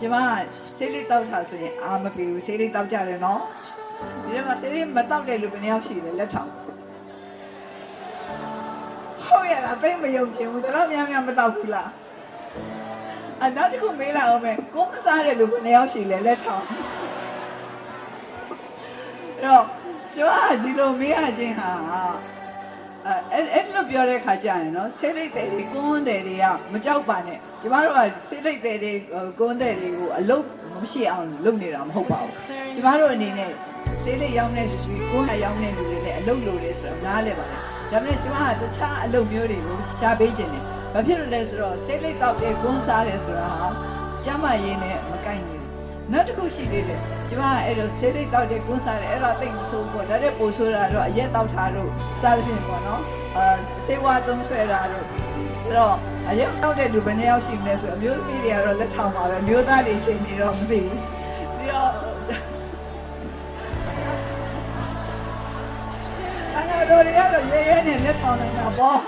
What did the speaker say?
ကျမဆေးလေးတောက်တာဆိုရင်အာမပြေဘူးဆေးလေးတောက်ကြတယ်နော်ဒီထဲမှာဆေးလေးမတောက်တဲ့လူဘယ်နှယောက်ရှိလဲလက်ထောက်ဟုတ်ရလားသိမယုံချင်ဘူးဒါတော့များများမတောက်ဘူးလားအနောက်တစ်ခုမေးလိုက်အောင်မယ်ကိုမစားတဲ့လူဘယ်နှယောက်ရှိလဲလက်ထောက်အဲ့တော့ကျမကဒီလိုမေးရခြင်းဟာအဲအဲ့အဲ့လို ပြောတဲ့ခါကျရင်နော်ဆေးလိတ်တွေကွန်းတယ်တွေကမကြောက်ပါနဲ့ကျမတို့ကဆေးလိတ်တွေကွန်းတယ်တွေကိုအလုတ်မရှိအောင်လုပ်နေတာမဟုတ်ပါဘူးကျမတို့အနေနဲ့ဆေးလိတ်ရောင်းတဲ့လူတွေကွန်းဟရောင်းတဲ့လူတွေလည်းအလုတ်လိုတယ်ဆိုတော့နားလဲပါတယ်ဒါပေမဲ့ကျမကတခြားအလုတ်မျိုးတွေကိုရှားပေးခြင်းတယ်ဘာဖြစ်လို့လဲဆိုတော့ဆေးလိတ်တောက်တဲ့ကွန်းစားတယ်ဆိုတာဟာကျမရင်းနဲ့မကိုက်ဘူးနောက်တစ်ခုရှိသေးတယ် ကျမကအဲ့လိုဆေးလိတ်တောက်တဲ့ကွန်းစားတယ်အဲ့ဒါသိပ်မဆိုးဘူးပေါ့ဒါတဲ့ပိုဆိုးတာတော့အရက်တောက်တာတို့စားလို့ပြင်ပေါ့နော်အာဆေးဝါးသုံးဆွဲတာတို့အဲ့တော့အရက်တောက်တဲ့လူဘယ်နှယောက်ရှိမလဲဆိုအမျိုးသမီးတွေကတော့လက်ထောင်ပါပဲအမျိုးသားတွေချိန်နေတော့မသိဘူးပြီးတော့အဲ့တော့တို့တွေကတော့ရဲရဲနဲ့လက်ထောင်နေတာပေါ့